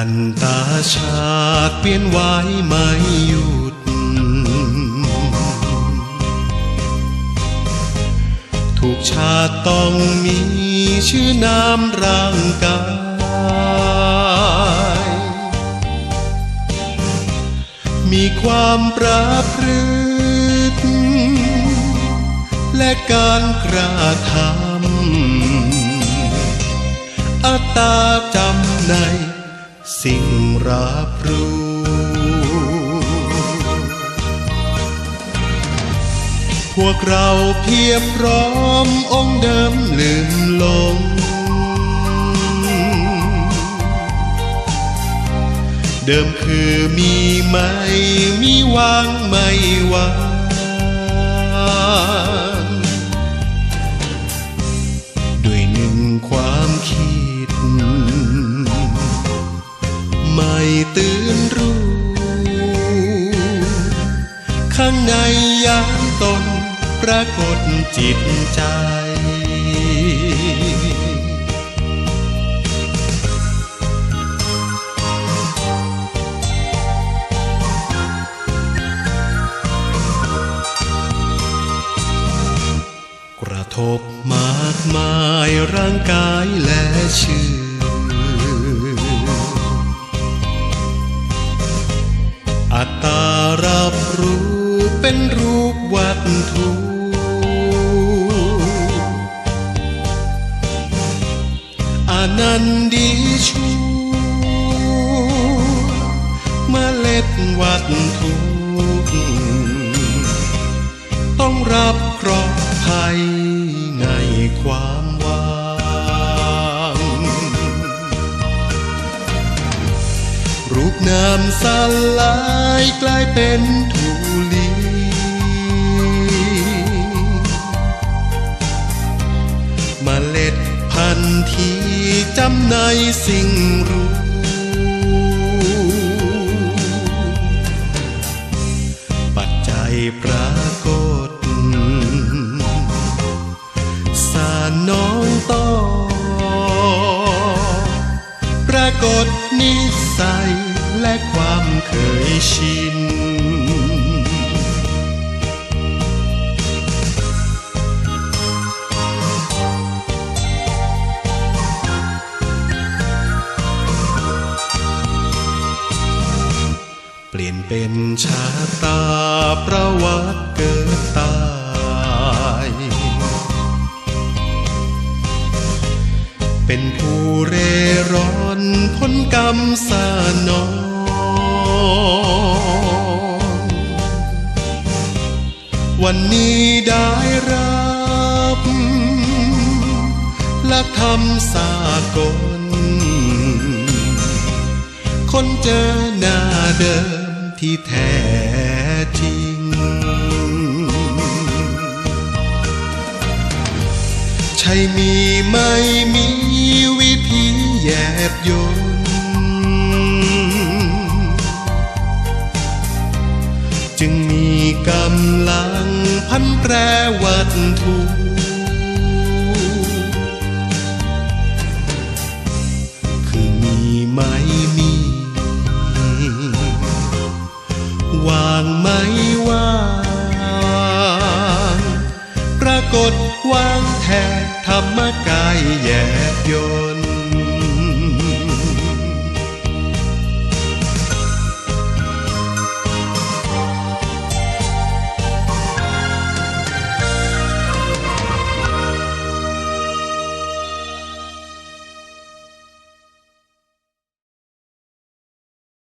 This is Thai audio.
นันตาชาติเปลี่ยนไว้ไม่หยุด ทุกชาติต้องมีชื่อนามร่างกาย มีความประพฤติและการกระทำอัตตาจำใน สิ่งรับรู้ พวกเราเพียบพร้อมองค์เดิมลืมลง เดิมคือมีไม่มีวางไม่วาง ตื่นรู้ ข้างในยามตนปรากฏจิตใจ กระทบมากมายร่างกายและชื่อ อัตตารับรู้เป็นรูปวัตถุอนันดีชูเมล็ดวัตถุต้องรับเคราะห์ภัยในความ นามสลายกลายเป็นธุลีเมล็ดพันธุ์ที่จำในสิ่งรู้ปัจจัยปรากฏสารน้องต่อ ปรากฏนิสัย และความเคยชิน เปลี่ยนเป็นชาตาประ อนพ้นกรรมสานองวันนี้ได้รับหลักธรรมสากล คนเจอหน้าเดิมที่แท้จริง ใช่มีไม่มีวิธี แยบยนจึงมีกำลังพันแปรวัตถุคือมีไม่มี วางไม่วางปรากฏวางแทนธรรมกายแยบยน